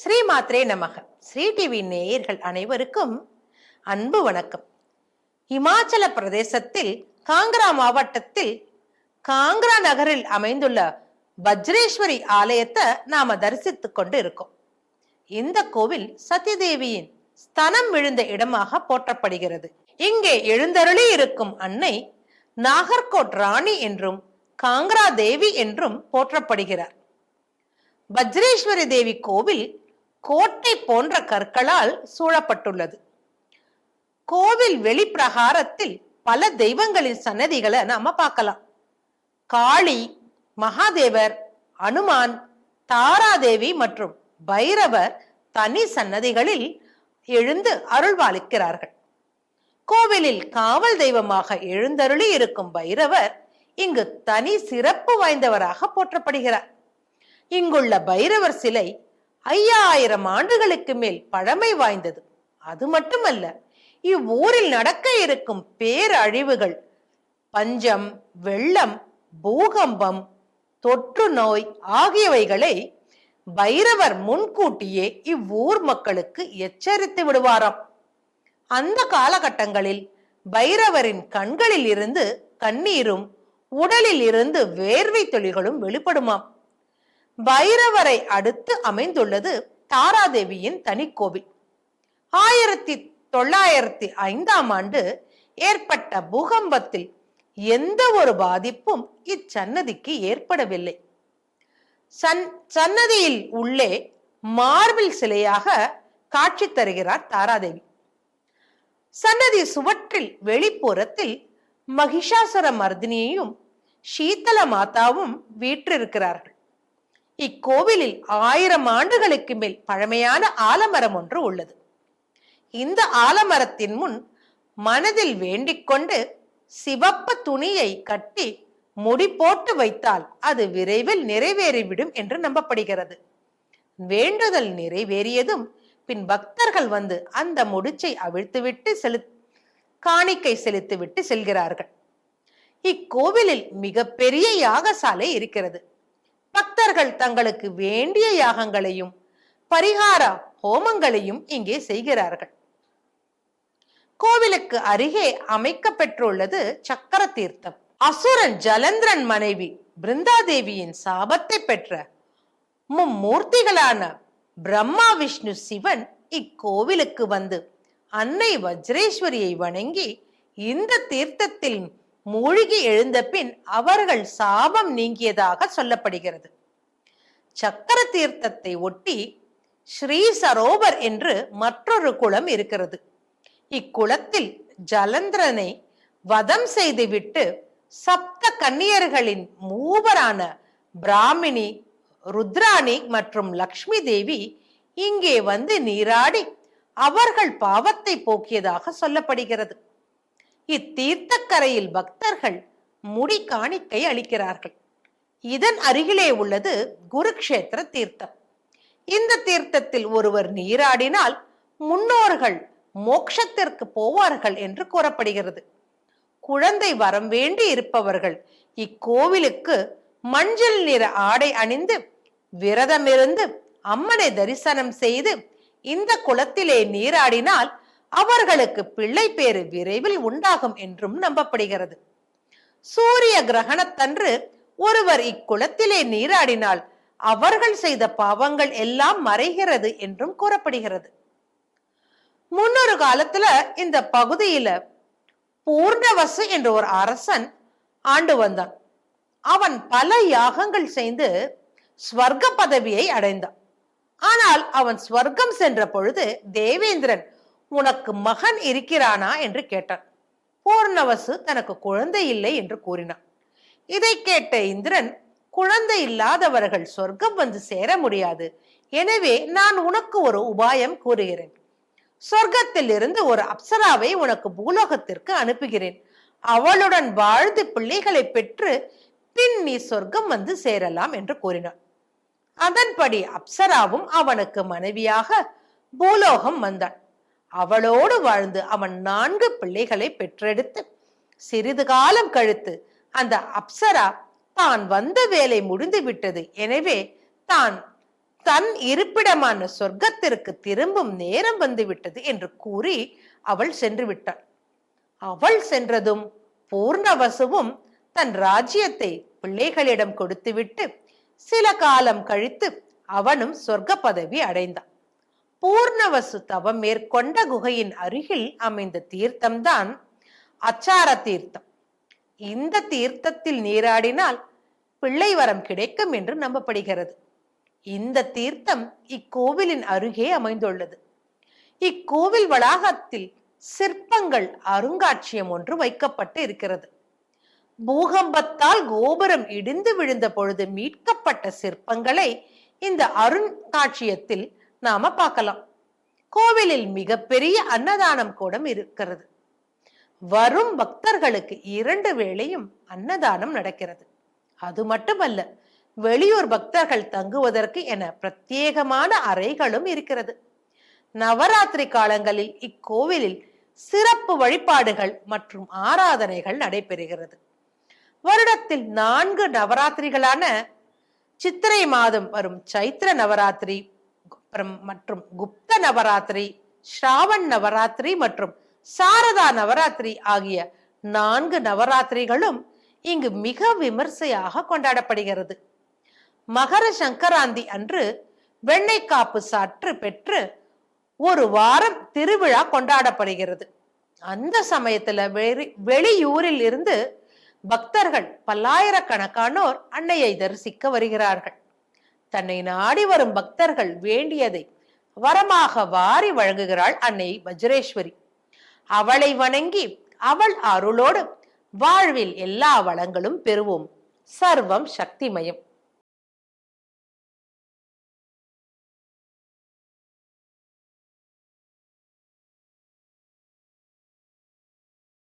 ஸ்ரீ மாத்ரே நமக. ஸ்ரீ டிவி நேயர்கள் அனைவருக்கும் அன்பு வணக்கம். இமாச்சல பிரதேசத்தில் காங்க்ரா மாவட்டத்தில் காங்கரா நகரில் அமைந்துள்ள வஜ்ரேஸ்வரி ஆலயத்தை நாம தரிசித்துக் கொண்டு இருக்கோம் இந்த கோவில் சத்யதேவியின் ஸ்தனம் விழுந்த இடமாக போற்றப்படுகிறது. இங்கே எழுந்தருளி இருக்கும் அன்னை நாகர்கோட் ராணி என்றும் காங்கரா தேவி என்றும் போற்றப்படுகிறார். வஜ்ரேஸ்வரி தேவி கோவில் கோட்டை போன்ற கற்களால் சூழப்பட்டுள்ளது. கோவில் வெளிப்பிரகாரத்தில் பல தெய்வங்களின் சன்னதிகளை நாம பார்க்கலாம். காளி மகாதேவர் அனுமான் தாராதேவி மற்றும் பைரவர் தனி சன்னதிகளில் எழுந்து அருள்வாளிக்கிறார்கள். கோவிலில் காவல் தெய்வமாக எழுந்தருளி இருக்கும் பைரவர் இங்கு தனி சிறப்பு வாய்ந்தவராக போற்றப்படுகிறார். இங்குள்ள பைரவர் சிலை ஐயாயிரம் ஆண்டுகளுக்கு மேல் பழமை வாய்ந்தது. அது மட்டுமல்ல இவ்வூரில் நடக்க இருக்கும் பேரழிவுகள் பஞ்சம் வெள்ளம் பூகம்பம் தொற்று நோய் ஆகியவைகளை பைரவர் முன்கூட்டியே இவ்வூர் மக்களுக்கு எச்சரித்து விடுவாராம். அந்த காலகட்டங்களில் பைரவரின் கண்களில் இருந்து கண்ணீரும் உடலில் இருந்து வேர்வை துளிகளும் வெளிப்படுமாம். பைரவரை அடுத்து அமைந்துள்ளது தாராதேவியின் தனிக்கோவில். ஆயிரத்தி தொள்ளாயிரத்தி ஐந்தாம் ஆண்டு ஏற்பட்ட பூகம்பத்தில் எந்த ஒரு பாதிப்பும் இச்சன்னதிக்கு ஏற்படவில்லை. சன் சன்னதியில் உள்ளே மார்பிள் சிலையாக காட்சி தருகிறார் தாராதேவி. சன்னதி சுவற்றில் வெளிப்புறத்தில் மகிஷாசுர மர்தினியையும் சீத்தல மாதாவும் வீற்றிருக்கிறார்கள். இக்கோவிலில் ஆயிரம் ஆண்டுகளுக்கு மேல் பழமையான ஆலமரம் ஒன்று உள்ளது. இந்த ஆலமரத்தின் முன் மனதில் வேண்டிக் கொண்டு சிவப்பு துணியை கட்டி முடி போட்டு வைத்தால் அது விரைவில் நிறைவேறிவிடும் என்று நம்பப்படுகிறது. வேண்டுதல் நிறைவேறியதும் பின் பக்தர்கள் வந்து அந்த முடிச்சை அவிழ்த்துவிட்டு செலு காணிக்கை செலுத்திவிட்டு செல்கிறார்கள். இக்கோவிலில் மிகப்பெரிய யாகசாலை இருக்கிறது. பக்தர்கள் தங்களுக்கு வேண்டிய யாகங்களையும் பரிகார ஹோமங்களையும் இங்கே செய்கிறார்கள். கோவிலுக்கு அருகே அமைக்கப்பெற்றுள்ளது சக்கர தீர்த்தம் அசுரன் ஜலந்திரன் மனைவி பிருந்தாதேவியின் சாபத்தை பெற்ற மும்மூர்த்திகளான பிரம்மா விஷ்ணு சிவன் இக்கோவிலுக்கு வந்து அன்னை வஜ்ரேஸ்வரியை வணங்கி இந்த தீர்த்தத்தில் மூழ்கி எழுந்த பின் அவர்கள் சாபம் நீங்கியதாக சொல்லப்படுகிறது. சக்கர தீர்த்தத்தை ஒட்டி ஸ்ரீ சரோவர் என்று மற்றொரு குளம் இருக்கிறது. இக்குளத்தில் ஜலந்திரனை வதம் செய்துவிட்டு சப்த கன்னியர்களின் மூவரான பிராமினி ருத்ராணி மற்றும் லக்ஷ்மி தேவி இங்கே வந்து நீராடி அவர்கள் பாவத்தை போக்கியதாக சொல்லப்படுகிறது. இத்தீர்த்தக்கரையில் பக்தர்கள் முடி காணிக்கை அளிக்கிறார்கள். இதன் அருகிலே உள்ளது குருக்ஷேத்திர தீர்த்தம். இந்த தீர்த்தத்தில் ஒருவர் நீராடினால் முன்னோர்கள் மோக்ஷத்திற்கு போவார்கள் என்று கூறப்படுகிறது. குழந்தை வரம் வேண்டி இருப்பவர்கள் இக்கோவிலுக்கு மஞ்சள் நிற ஆடை அணிந்து விரதமிருந்து அம்மனை தரிசனம் செய்து இந்த குளத்திலே நீராடினால் அவர்களுக்கு பிள்ளை பேறு விரைவில் உண்டாகும் என்றும் நம்பப்படுகிறது. சூரிய கிரகணத்தன்று ஒருவர் இக்குளத்திலே நீராடினால் அவர்கள் செய்த பாவங்கள் எல்லாம் மறைகிறது என்றும் கூறப்படுகிறது. முன்னொரு காலத்துல இந்த பகுதியில பூர்ணவசு என்ற ஒரு அரசன் ஆண்டு வந்தான். அவன் பல யாகங்கள் செய்து ஸ்வர்க்க பதவியை அடைந்தான். ஆனால் அவன் ஸ்வர்க்கம் சென்ற பொழுது தேவேந்திரன் உனக்கு மகன் இருக்கிறானா? என்று கேட்டான். பூர்ணவசு தனக்கு குழந்தை இல்லை என்று கூறினான். இதை கேட்ட இந்திரன் குழந்தை இல்லாதவர்கள் சொர்க்கம் வந்து சேர முடியாது. எனவே நான் உனக்கு ஒரு உபாயம் கூறுகிறேன். சொர்க்கத்தில் இருந்து ஒரு அப்சராவை உனக்கு பூலோகத்திற்கு அனுப்புகிறேன். அவளுடன் வாழ்ந்து பிள்ளைகளை பெற்று பின் நீ சொர்க்கம் வந்து சேரலாம் என்று கூறினான். அதன்படி அப்சராவும் அவனுக்கு மனைவியாக பூலோகம் வந்தான். அவளோடு வாழ்ந்து அவன் நான்கு பிள்ளைகளை பெற்றெடுத்து சிறிது காலம் கழித்து அந்த அப்சரா தான் வந்த வேலை முடிந்து விட்டது. எனவே தான் தன் இருப்பிடமான சொர்க்கத்திற்கு திரும்பும் நேரம் வந்து விட்டது என்று கூறி அவள் சென்று விட்டாள். அவள் சென்றதும் பூர்ணவசுவும் தன் ராஜ்யத்தை பிள்ளைகளிடம் கொடுத்துவிட்டு சில காலம் கழித்து அவனும் சொர்க்க பதவி அடைந்தான். பூர்ணவசு தவம் மேற்கொண்ட குகையின் அருகில் அமைந்த தீர்த்தம்தான் அச்சார தீர்த்தம். இந்த தீர்த்தத்தில் நீராடினால் பிள்ளை வரம் கிடைக்கும் என்று நம்பப்படுகிறது. இந்த தீர்த்தம் இக்கோவிலின் அருகே அமைந்துள்ளது. இக்கோவில் வளாகத்தில் சிற்பங்கள் அருங்காட்சியம் ஒன்று வைக்கப்பட்டு இருக்கிறது. பூகம்பத்தால் கோபுரம் இடிந்து விழுந்த பொழுது மீட்கப்பட்ட சிற்பங்களை இந்த அருங்காட்சியத்தில் நாம பார்க்கலாம். கோவிலில் மிகப்பெரிய அன்னதானம் கூடம் இருக்கிறது. வரும் பக்தர்களுக்கு இரண்டு வேளையும் அன்னதானம் நடக்கிறது. அது மட்டுமல்ல வெளியூர் பக்தர்கள் தங்குவதற்கு என பிரத்யேகமான அறைகளும் இருக்கிறது. நவராத்திரி காலங்களில் இக்கோவிலில் சிறப்பு வழிபாடுகள் மற்றும் ஆராதனைகள் நடைபெறுகிறது. வருடத்தில் நான்கு நவராத்திரிகளான சித்திரை மாதம் வரும் சைத்திர நவராத்திரி அப்புறம் மற்றும் குப்த நவராத்திரி ஸ்ராவண் நவராத்திரி மற்றும் சாரதா நவராத்திரி ஆகிய நான்கு நவராத்திரிகளும் இங்கு மிக விமர்சையாக கொண்டாடப்படுகிறது. மகர சங்கராந்தி அன்று வெண்ணெய் காப்பு சாற்று பெற்று ஒரு வாரம் திருவிழா கொண்டாடப்படுகிறது. அந்த சமயத்துல வெளி வெளியூரில் இருந்து பக்தர்கள் பல்லாயிரக்கணக்கானோர் அன்னையை தரிசிக்க வருகிறார்கள். தன்னை நாடி வரும் பக்தர்கள் வேண்டியதை வரமாக வாரி வழங்குகிறாள் அன்னை வஜ்ரேஸ்வரி. அவளை வணங்கி அவள் அருளோடு வாழ்வில் எல்லா வளங்களும் பெறுவோம். சர்வம் சக்திமயம்.